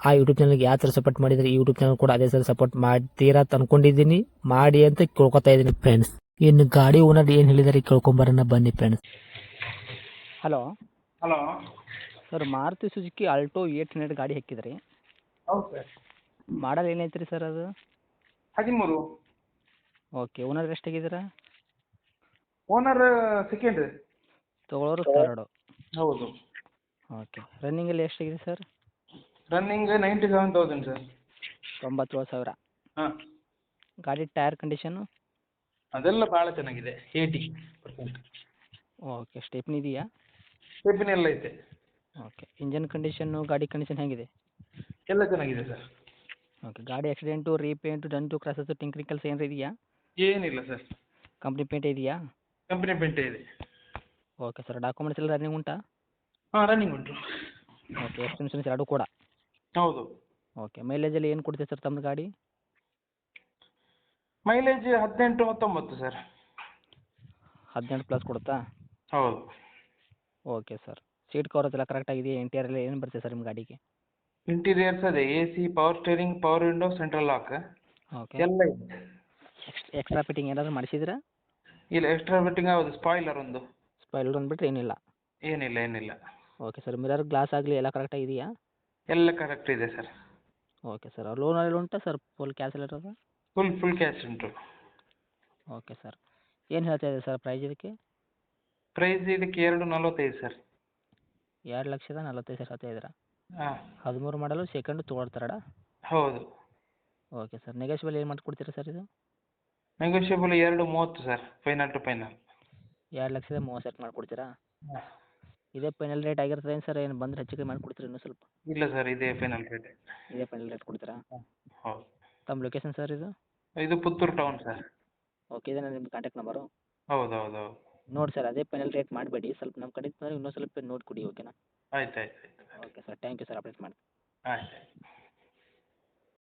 ಆ ಯೂಟ್ಯೂಬ್ ಚಾನಲ್ಗೆ ಯಾವ ಥರ ಸಪೋರ್ಟ್ ಮಾಡಿದರೆ ಈ ಯೂಟ್ಯೂಬ್ ಚಾನಲ್ ಕೂಡ ಅದೇ ಥರ ಸಪೋರ್ಟ್ ಮಾಡ್ತೀರಾ ಅಂತ ಅನ್ಕೊಂಡಿದ್ದೀನಿ. ಮಾಡಿ ಅಂತ ಕೇಳ್ಕೊತಾ ಇದ್ದೀನಿ ಫ್ರೆಂಡ್ಸ್ ಇನ್ನು ಗಾಡಿ ಓನರ್ ಏನು ಹೇಳಿದಾರೆ ಕೇಳ್ಕೊಂಬರೋಣ ಬನ್ನಿ friends hello hello sir Maruti Suzuki Alto eight hundred ಗಾಡಿ ಹಾಕಿದ್ರಿ. ಹೌದು ಸರ್ ಮಾಡಲ್ ಏನೈತ್ರಿ ರೀ ಸರ್ ಅದು? ಹದಿಮೂರು. ಓಕೆ ಓನರ್ ಎಷ್ಟಾಗಿದ್ದೀರಾ ಓನರ್ ಸೆಕೆಂಡ್ ತಗೊಳ್ಳೋರು ಥರ್ಡು ಹೌದು. ಓಕೆ ರನ್ನಿಂಗಲ್ಲಿ ಎಷ್ಟಾಗಿದೆ sir running ninety seven thousand sir ತೊಂಬತ್ತೇಳು ಸಾವಿರ. ಹಾಂ. ಗಾಡಿ ಟೈರ್ ಕಂಡೀಷನು ಅದೆಲ್ಲ ಭಾಳ ಚೆನ್ನಾಗಿದೆ. ಏಯ್ಟಿ ಪರ್ಸೆಂಟ್ ಓಕೆ ಸ್ಟೆಪ್ನಿ ಇದೆಯಾ? ಸ್ಟೆಪ್ನಿ ಎಲ್ಲ ಐತೆ. ಓಕೆ ಇಂಜನ್ ಕಂಡೀಷನ್ನು ಗಾಡಿ ಕಂಡೀಷನ್ ಹೇಗಿದೆ? ಎಲ್ಲ ಚೆನ್ನಾಗಿದೆ ಸರ್ ಓಕೆ ಗಾಡಿ ಆಕ್ಸಿಡೆಂಟು ರೀಪೇಂಟು ಡಂಟು ಕ್ರಾಸಸ್ಸು ಟಿಂಕ್ರಿಕಲ್ಸ್ ಕೆಲಸ ಏನಾರು ಇದೆಯಾ? ಏನಿಲ್ಲ ಸರ್ ಕಂಪ್ನಿ ಪೇಂಟ್ ಇದೆಯಾ? ಕಂಪನಿ ಪೇಂಟ್ ಇದೆ. ಓಕೆ ಸರ್ ಡಾಕ್ಯುಮೆಂಟ್ಸ್ ಎಲ್ಲ ರನ್ನಿಂಗ್ ಉಂಟಾ? ಹಾಂ ರನ್ನಿಂಗ್ ಉಂಟು. ಓಕೆ ಎಕ್ಸ್ಟೆನ್ಷನ್ಸ್ ಎರಡು ಕೂಡ. ಹೌದು. ಓಕೆ ಮೈಲೇಜಲ್ಲಿ ಏನು ಕೊಡ್ತೀವಿ ಸರ್ ತಮ್ಮ ಗಾಡಿ? ಮೈಲೇಜ್ ಹದಿನೆಂಟು ಹತ್ತೊಂಬತ್ತು ಸರ್ ಹದಿನೆಂಟು ಪ್ಲಸ್ ಕೊಡುತ್ತಾ? ಹೌದು. ಓಕೆ ಸರ್ ಸೀಟ್ ಕವರ್ಸ್ ಎಲ್ಲ ಕರೆಕ್ಟಾಗಿದೆಯಾ ಇಂಟೀರಿಯರ್ ಎಲ್ಲ ಏನು ಬರುತ್ತೆ ಸರ್ ನಿಮ್ಮ ಗಾಡಿಗೆ? ಇಂಟೀರಿಯರ್ಸ್ ಅದೇ A C power steering power window central lock okay ಎಲ್ಲ ಇದೆ. ಎಕ್ಸ್ಟ್ರಾ ಫಿಟ್ಟಿಂಗ್ ಏನಾದರೂ ಮಾಡಿಸಿದ್ರಾ? ಇಲ್ಲ ಎಕ್ಸ್ಟ್ರಾ ಫಿಟ್ಟಿಂಗ್ ಹೌದು ಸ್ಪಾಯ್ಲರ್ ಒಂದು. ಸ್ಪಾಯ್ಲರ್ ಒಂದು ಬಿಟ್ಟರೆ ಏನಿಲ್ಲ? ಏನಿಲ್ಲ ಏನಿಲ್ಲ. ಓಕೆ ಸರ್ ಮಿರರ್ ಗ್ಲಾಸ್ ಆಗಲಿ ಎಲ್ಲ ಕರೆಕ್ಟಾಗಿದೆಯಾ ಎಲ್ಲ ಕರೆಕ್ಟ್ ಇದೆ ಸರ್ ಓಕೆ ಸರ್ ಲೋನ್ ಅಲ್ಲಿ ಉಂಟಾ ಸರ್ ಫುಲ್ ಕ್ಯಾಶ್ ಇರೋದು ಫುಲ್ ಫುಲ್ ಕ್ಯಾಶ್ ಉಂಟು. ಓಕೆ ಸರ್ ಏನು ಹೇಳ್ತಾ ಇದೆ ಸರ್ ಪ್ರೈಸ್ ಇದಕ್ಕೆ? ಪ್ರೈಸ್ ಇದಕ್ಕೆ ಎರಡು ನಲವತ್ತೈದು ಸರ್ ಎರಡು ಲಕ್ಷದ ನಲವತ್ತೈದು ಸಾವಿರ ಹೇಳ್ತಾ ಇದ್ದೀರಾ? ಹಾಂ. ಹದಿಮೂರು ಮಾಡಲು ಸೆಕೆಂಡು ತೊಗೊಳ್ತಾರಡ? ಹೌದು. ಓಕೆ ಸರ್ ನೆಗೋಷಿಯಬಲ್ ಏನು ಮಾಡಿಕೊಡ್ತೀರಾ ಸರ್ ಇದು? ನೆಗೋಷಿಯಬಲ್ ಎರಡು ಮೂವತ್ತು ಸರ್ ಫೈನಲ್ ಟು ಫೈನಲ್ ಎರಡು ಲಕ್ಷದ ಮೂವತ್ತು ಸೆಟ್ ಮಾಡಿಕೊಡ್ತೀರಾ? ಇದೇ ಫೈನಲ್ ರೇಟ್ ಆಗಿರ್ತದೆ ಏನು ಸರ್ ಏನು ಬಂದ್ರೆ ಹೆಚ್ಚು ಮಾಡಿ ಕೊಡ್ತೀರಾ ಇನ್ನೂ ಸ್ವಲ್ಪ? ಇಲ್ಲ ಸರ್ ಇದೇ ಫೈನಲ್ ರೇಟ್ ಇದೇ ಫೈನಲ್ ರೇಟ್ ಕೊಡ್ತೀರಾ? ಹೌದು. ತಮ್ಮ ಲೊಕೇಶನ್ ಸರ್ ಇದು? ಇದು ಪುತ್ತೂರು ಟೌನ್ ಸರ್ ಓಕೆ ಇದೇನಾ ನಿಮ್ಮ ಕಾಂಟ್ಯಾಕ್ಟ್ ನಂಬರು ಹೌದು ಹೌದು ಹೌದು ನೋಡಿ ಸರ್ ಅದೇ ಫೈನಲ್ ರೇಟ್ ಮಾಡಬೇಡಿ. ಸ್ವಲ್ಪ ನಮ್ಮ ಕಡೆ ಇನ್ನೂ ಸ್ವಲ್ಪ ನೋಡಿ ಕೊಡಿ ಓಕೆನಾ ಆಯ್ತು ಆಯ್ತು ಆಯ್ತು. Okay sir thank you sir update ಮಾಡಿ ಆಯ್ತು.